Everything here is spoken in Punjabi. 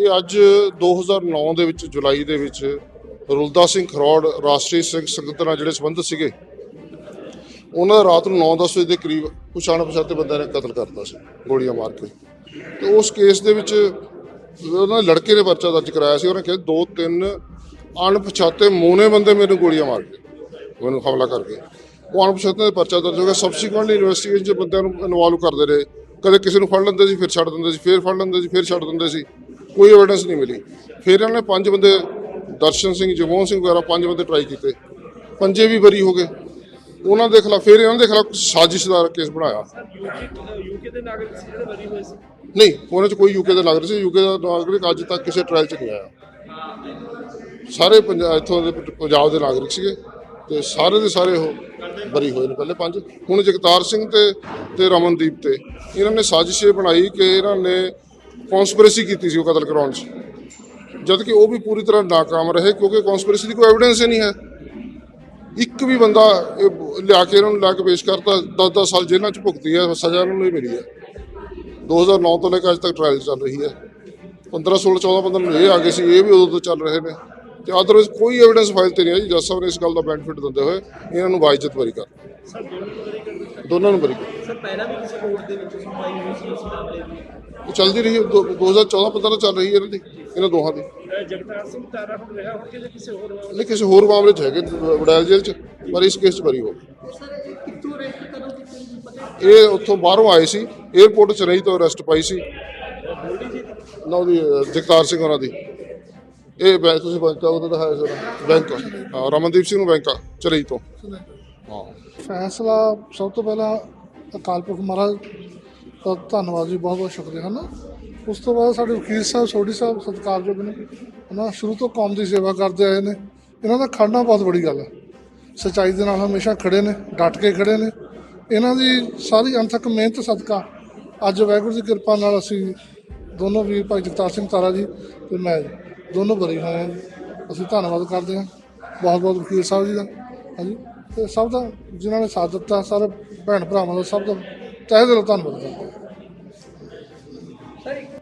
ਇਹ ਅੱਜ 2009 ਦੇ ਵਿੱਚ ਜੁਲਾਈ ਦੇ ਵਿੱਚ ਰੁਲਦਾ ਸਿੰਘ ਖਰੋੜ, ਰਾਸ਼ਟਰੀ ਸਿੰਘ ਸੰਗਤ ਨਾਲ ਜਿਹੜੇ ਸੰਬੰਧ ਸੀਗੇ, ਉਹਨਾਂ ਦਾ ਰਾਤ ਨੂੰ 9-10 ਵਜੇ ਦੇ ਕਰੀਬ ਕੁਛ ਅਣਪਛਾਤੇ ਬੰਦਿਆਂ ਨੇ ਕਤਲ ਕਰਤਾ ਸੀ, ਗੋਲੀਆਂ ਮਾਰ ਕੇ। ਤੇ ਉਸ ਕੇਸ ਦੇ ਵਿੱਚ ਉਹਨਾਂ ਲੜਕੇ ਨੇ ਪਰਚਾ ਦਰਜ ਕਰਾਇਆ ਸੀ, ਉਹਨੇ ਕਿਹਾ ਦੋ ਤਿੰਨ ਅਣਪਛਾਤੇ ਮੋਨੇ ਬੰਦੇ ਮੈਨੂੰ ਗੋਲੀਆਂ ਮਾਰ ਕੇ ਮੈਨੂੰ ਹਮਲਾ ਕਰਕੇ ਉਹ ਅਣਪਛਾਤੇ ਦੇ ਪਰਚਾ ਦਰਜ ਹੋ ਗਿਆ। ਸਬਸੀਕੁਐਂਟਲੀ ਇਨਵੈਸਟੀਗੇਸ਼ਨ 'ਚ ਬੰਦਿਆਂ ਨੂੰ ਇਨਵੋਲਵ ਕਰਦੇ ਰਹੇ। ਕਦੇ ਕਿਸੇ ਨੂੰ ਫੜ ਲੈਂਦੇ ਸੀ, ਫਿਰ ਛੱਡ ਦਿੰਦੇ ਸੀ, ਫਿਰ ਫੜ ਲੈਂਦੇ ਸੀ, ਫਿਰ ਛੱਡ ਦਿੰਦੇ ਸੀ। ਕੋਈ ਐਵੀਡੈਂਸ ਨਹੀਂ ਮਿਲੀ। ਫਿਰ ਇਹਨਾਂ ਨੇ ਪੰਜ ਬੰਦੇ, ਦਰਸ਼ਨ ਸਿੰਘ ਜਗਮੋਹਨ ਸਿੰਘ ਵਗੈਰਾ ਪੰਜ ਬੰਦੇ ਟਰਾਈ ਕੀਤੇ। ਪੰਜੇ ਵੀ ਬਰੀ ਹੋ ਗਏ। ਉਹਨਾਂ ਦੇ ਖਿਲਾਫ, ਫਿਰ ਇਹਨਾਂ ਦੇ ਖਿਲਾਫ ਸਾਜ਼ਿਸ਼ ਦਾ ਕੇਸ ਬਣਾਇਆ। ਯੂਕੇ ਦੇ ਨਾਗਰਿਕ ਸੀ ਜਿਹੜੇ ਬਰੀ ਹੋਏ ਸੀ ਨਹੀਂ ਉਹਨਾਂ 'ਚ ਕੋਈ ਯੂਕੇ ਦਾ ਨਾਗਰਿਕ ਸੀ। ਯੂਕੇ ਦਾ ਨਾਗਰਿਕ ਅੱਜ ਤੱਕ ਕਿਸੇ ਟ੍ਰਾਇਲ 'ਚ ਨਹੀਂ ਆਇਆ। ਸਾਰੇ ਪੰਜਾਬ, ਇੱਥੋਂ ਦੇ ਪੰਜਾਬ ਦੇ ਨਾਗਰਿਕ ਸੀਗੇ। ਤੇ ਸਾਰੇ ਦੇ ਸਾਰੇ ਉਹ ਬਰੀ ਹੋਏ ਨੇ ਪਹਿਲੇ ਪੰਜ। ਹੁਣ ਜਗਤਾਰ ਸਿੰਘ ਤੇ ਤੇ ਰਮਨਦੀਪ ਤੇ। ਇਹਨਾਂ ਨੇ ਸਾਜ਼ਿਸ਼ ਇਹ ਬਣਾਈ ਕਿ ਇਹਨਾਂ ਨੇ ਕਨਸਪੀਰੇਸੀ ਕੀਤੀ ਸੀ ਉਹ ਕਤਲ ਕਰਾਉਣ 'ਚ। ਜਦ ਕਿ ਉਹ ਵੀ ਪੂਰੀ ਤਰ੍ਹਾਂ ਨਾਕਾਮ ਰਹੇ ਕਿਉਂਕਿ ਕਨਸਪੀਰੇਸੀ ਦੀ ਕੋਈ ਐਵੀਡੈਂਸ ਹੀ ਨਹੀਂ ਹੈ। ਇੱਕ ਵੀ ਬੰਦਾ ਇਹ ਲਿਆ ਕੇ ਇਹਨਾਂ ਨੂੰ ਲਿਆ ਕੇ ਪੇਸ਼ ਕਰਤਾ 10-10 ਸਾਲ ਜੇਲ੍ਹਾਂ 'ਚ ਭੁਗਤੀ ਹੈ, ਸਜ਼ਾ ਇਹਨਾਂ ਨੂੰ ਹੀ ਮਿਲੀ ਹੈ। 2009 ਤੋਂ ਲੈ ਕੇ ਅੱਜ ਤੱਕ ਟ੍ਰਾਇਲ ਚੱਲ ਰਹੀ ਹੈ। 15 16 14 15 ਇਹ ਆ ਗਏ ਸੀ, ਇਹ ਵੀ ਉਦੋਂ ਤੋਂ ਚੱਲ ਰਹੇ ਨੇ। ਤੇ ਅਦਰਵਾਈਜ਼ ਕੋਈ ਐਵੀਡੈਂਸ ਫਾਈਲ ਤੇ ਨਹੀਂ ਹੈ ਜੀ ਜੱਜ ਸਾਹਿਬ ਨੇ ਇਸ ਗੱਲ ਦਾ ਬੈਨੀਫਿਟ ਦਿੰਦੇ ਹੋਏ ਇਹਨਾਂ ਨੂੰ ਬਾਈਜ਼ਤ ਬਰੀ ਕਰ ਸਰ ਦੋਨੋਂ ਨੂੰ ਬਰੀ ਕਰ ਸਰ ਪਹਿਲਾਂ ਵੀ ਕਿਸੇ ਕੋਰਟ ਦੇ ਵਿੱਚ ਸੁਣਵਾਈ ਹੋਈ ਸੀ ਇਸ ਮਾਮਲੇ ਦੀ ਉਹ ਚੱਲਦੀ ਰਹੀ ਹੈ, ਦੋ- 2014 15 ਚੱਲ ਰਹੀ ਹੈ ਇਹਨਾਂ ਦੀ ਇਹਨਾਂ ਦੋਹਾਂ ਦੀ। ਜਗਤਾਰ ਸਿੰਘ ਤਾਰਾ ਹੁਣ ਰਿਹਾ ਹੁਣ ਕਿਸੇ ਹੋਰ ਮਾਮਲੇ ਨਹੀਂ ਕਿਸੇ ਹੋਰ ਮਾਮਲੇ 'ਚ ਹੈਗੇ ਵਡਾਇਲ ਜੇਲ੍ਹ 'ਚ ਪਰ ਇਸ ਕੇਸ 'ਚ ਬਰੀ ਹੋ ਇਹ ਉੱਥੋਂ ਬਾਹਰੋਂ ਆਏ ਸੀ 에어ਪੋਰਟ 'ਚ ਰਹੀ ਤੋਂ ਅਰੈਸਟ ਪਾਈ ਸੀ। ਨਾ ਉਹਦੀ ਜਗਤਾਰ ਸਿੰਘ ਉਹਨਾਂ ਦੀ। ਇਹ ਬੈਂਕ ਤੁਸੀਂ ਬੈਂਕ ਉਹਦਾ ਤਾਂ ਹੈ ਸਰ ਬੈਂਕ ਹਾਂ, ਰਮਨਦੀਪ ਸਿੰਘ ਨੂੰ ਬੈਂਕ ਚਰਈ ਤੋਂ। ਹਾਂ। ਫੈਸਲਾ ਸਭ ਤੋਂ ਪਹਿਲਾਂ ਅਕਾਲ ਪੁਰਖ ਮਹਾਰਾਜ ਦਾ ਧੰਨਵਾਦ ਜੀ ਬਹੁਤ ਬਹੁਤ ਸ਼ੁਕਰੀਆ ਹੈ ਨਾ ਉਸ ਤੋਂ ਬਾਅਦ ਸਾਡੇ ਵਕੀਲ ਸਾਹਿਬ ਸੋਢੀ ਸਾਹਿਬ ਸਤਿਕਾਰਯੋਗ ਨੇ ਹਨਾ? ਸ਼ੁਰੂ ਤੋਂ ਕੌਮ ਦੀ ਸੇਵਾ ਕਰਦੇ ਆਏ ਨੇ। ਇਹਨਾਂ ਦਾ ਖੜਨਾ ਬਹੁਤ ਬੜੀ ਗੱਲ ਹੈ ਸੱਚਾਈ ਦੇ ਨਾਲ ਹਮੇਸ਼ਾ ਖੜੇ ਨੇ ਡਟ ਕੇ ਖੜੇ ਨੇ। ਇਹਨਾਂ ਦੀ ਸਾਰੀ ਅੰਥਕ ਮਿਹਨਤ ਸਦਕਾ ਅੱਜ ਵਾਹਿਗੁਰੂ ਦੀ ਕਿਰਪਾ ਨਾਲ ਅਸੀਂ ਦੋਨੋਂ ਵੀਰ ਭਾਈ ਜਗਤਾਰ ਸਿੰਘ ਤਾਰਾ ਜੀ ਤੇ ਮੈਂ ਜੀ, ਦੋਨੋਂ ਬਰੀ ਹੋਏ ਹਨ ਅਸੀਂ ਧੰਨਵਾਦ ਕਰਦੇ ਹਾਂ ਬਹੁਤ ਬਹੁਤ ਵਕੀਲ ਸਾਹਿਬ ਜੀ ਦਾ। ਹਾਂਜੀ। ਤੇ ਸਭ ਦਾ ਜਿਨ੍ਹਾਂ ਨੇ ਸਾਥ ਦਿੱਤਾ, ਸਾਰੇ ਭੈਣ ਭਰਾਵਾਂ ਦਾ ਸਭ ਦਾ ਤਹਿ ਦਿਲੋਂ ਧੰਨਵਾਦ ਕਰਦੇ ਹਾਂ।